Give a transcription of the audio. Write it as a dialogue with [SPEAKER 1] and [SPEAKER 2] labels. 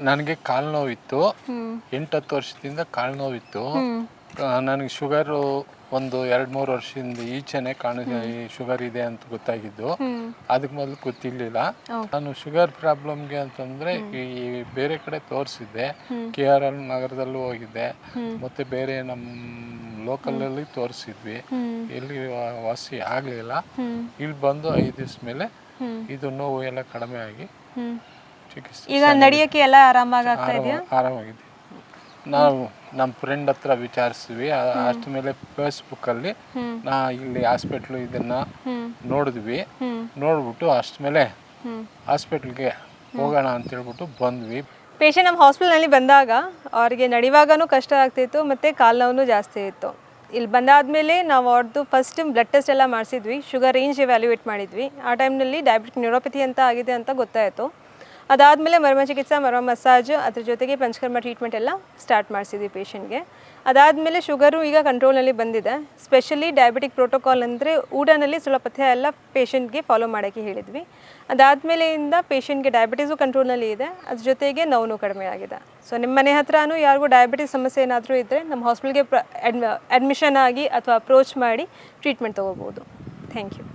[SPEAKER 1] ನನಗೆ ಕಾಲು ನೋವಿತ್ತು. ಎಂಟು ಹತ್ತು ವರ್ಷದಿಂದ ಕಾಲು ನೋವಿತ್ತು. ನನಗೆ ಶುಗರು ಒಂದು ಎರಡು ಮೂರು ವರ್ಷದಿಂದ ಈಚೆನೆ ಕಾಣ ಈ ಶುಗರ್ ಇದೆ ಅಂತ ಗೊತ್ತಾಗಿದ್ದು. ಅದಕ್ಕೆ ಮೊದಲು ಗೊತ್ತಿರಲಿಲ್ಲ. ನಾನು ಶುಗರ್ ಪ್ರಾಬ್ಲಮ್ಗೆ ಅಂತಂದ್ರೆ ಈ ಬೇರೆ ಕಡೆ ತೋರಿಸಿದ್ದೆ. ಕೆ ಆರ್ ಎಲ್ ನಗರದಲ್ಲೂ ಹೋಗಿದ್ದೆ. ಮತ್ತೆ ಬೇರೆ ನಮ್ಮ ಲೋಕಲಲ್ಲಿ ತೋರಿಸಿದ್ವಿ.
[SPEAKER 2] ಇಲ್ಲಿ
[SPEAKER 1] ಎಲ್ಲಿ ವಾಸಿ ಆಗಲಿಲ್ಲ. ಇಲ್ಲಿ ಬಂದು ಐದು ದಿವಸ ಮೇಲೆ ಇದು ನೋವು ಎಲ್ಲ ಕಡಿಮೆ ಆಗಿ
[SPEAKER 2] ಈಗ ನಡೆಯೋಕ್ಕೆ ಎಲ್ಲ ಆರಾಮಾಗಿ ಆಗ್ತಾ ಇದೆಯಾ?
[SPEAKER 1] ಆರಾಮ- ಆರಾಮಾಗಿದೆ. ನಾವು ನಮ್ಮ ಫ್ರೆಂಡ್ ಹತ್ರ ವಿಚಾರಿಸಿದ್ವಿ ಅಷ್ಟ ಮೇಲೆ ಫೇಸ್ಬುಕ್
[SPEAKER 2] ಅಲ್ಲಿ
[SPEAKER 1] ನಾ ಇಲ್ಲಿ ಹಾಸ್ಪಿಟ್ಲು ಇದನ್ನ ನೋಡಿದ್ವಿ. ನೋಡ್ಬಿಟ್ಟು ಅಷ್ಟ ಮೇಲೆ ಹಾಸ್ಪಿಟ್ಲ್ಗೆ ಹೋಗೋಣ ಅಂತ ಹೇಳ್ಬಿಟ್ಟು ಬಂದ್ವಿ.
[SPEAKER 2] ಪೇಷಂಟ್ ನಮ್ಮ ಹಾಸ್ಪಿಟಲ್ನಲ್ಲಿ ಬಂದಾಗ ಅವ್ರಿಗೆ ನಡೆಯುವಾಗನೂ ಕಷ್ಟ ಆಗ್ತಿತ್ತು ಮತ್ತು ಕಾಲು ನೋವು ಜಾಸ್ತಿ ಇತ್ತು. ಇಲ್ಲಿ ಬಂದಾದಮೇಲೆ ನಾವು ಅವ್ರದ್ದು ಫಸ್ಟ್ ಬ್ಲಡ್ ಟೆಸ್ಟ್ ಎಲ್ಲ ಮಾಡಿಸಿದ್ವಿ. ಶುಗರ್ ರೇಂಜ್ ಎವ್ಯಾಲ್ಯೂಯೇಟ್ ಮಾಡಿದ್ವಿ. ಆ ಟೈಮ್ನಲ್ಲಿ ಡಯಾಬಿಟಿಕ್ ನ್ಯೂರೋಪತಿ ಅಂತ ಆಗಿದೆ ಅಂತ ಗೊತ್ತಾಯಿತು. ಅದಾದಮೇಲೆ ಮರ್ಮ ಚಿಕಿತ್ಸೆ, ಮರ್ಮ ಮಸಾಜ್, ಅದ್ರ ಜೊತೆಗೆ ಪಂಚಕರ್ಮ ಟ್ರೀಟ್ಮೆಂಟ್ ಎಲ್ಲ ಸ್ಟಾರ್ಟ್ ಮಾಡಿಸಿದ್ವಿ ಪೇಷಂಟ್ಗೆ ಅದಾದಮೇಲೆ ಶುಗರು ಈಗ ಕಂಟ್ರೋಲ್ನಲ್ಲಿ ಬಂದಿದೆ. ಸ್ಪೆಷಲಿ ಡಯಾಬಿಟಿಕ್ ಪ್ರೋಟೋಕಾಲ್ ಅಂದರೆ ಊಟನಲ್ಲಿ ಪಥ್ಯ ಎಲ್ಲ ಪೇಷಂಟ್ಗೆ ಫಾಲೋ ಮಾಡೋಕ್ಕೆ ಹೇಳಿದ್ವಿ. ಅದಾದಮೇಲೆಯಿಂದ ಪೇಷಂಟ್ಗೆ ಡಯಾಬಿಟೀಸು ಕಂಟ್ರೋಲ್ನಲ್ಲಿ ಇದೆ. ಅದ್ರ ಜೊತೆಗೆ ನೋವು ಕಡಿಮೆ ಆಗಿದೆ. ಸೊ ನಿಮ್ಮ ಮನೆ ಹತ್ರನೂ ಯಾರಿಗೂ ಡಯಾಬಿಟಿಸ್ ಸಮಸ್ಯೆ ಏನಾದರೂ ಇದ್ದರೆ ನಮ್ಮ ಹಾಸ್ಪಿಟಲ್ಗೆ ಪ್ರ ಅಡ್ಮಿಷನ್ ಆಗಿ ಅಥವಾ ಅಪ್ರೋಚ್ ಮಾಡಿ ಟ್ರೀಟ್ಮೆಂಟ್ ತೊಗೋಬೋದು. Thank you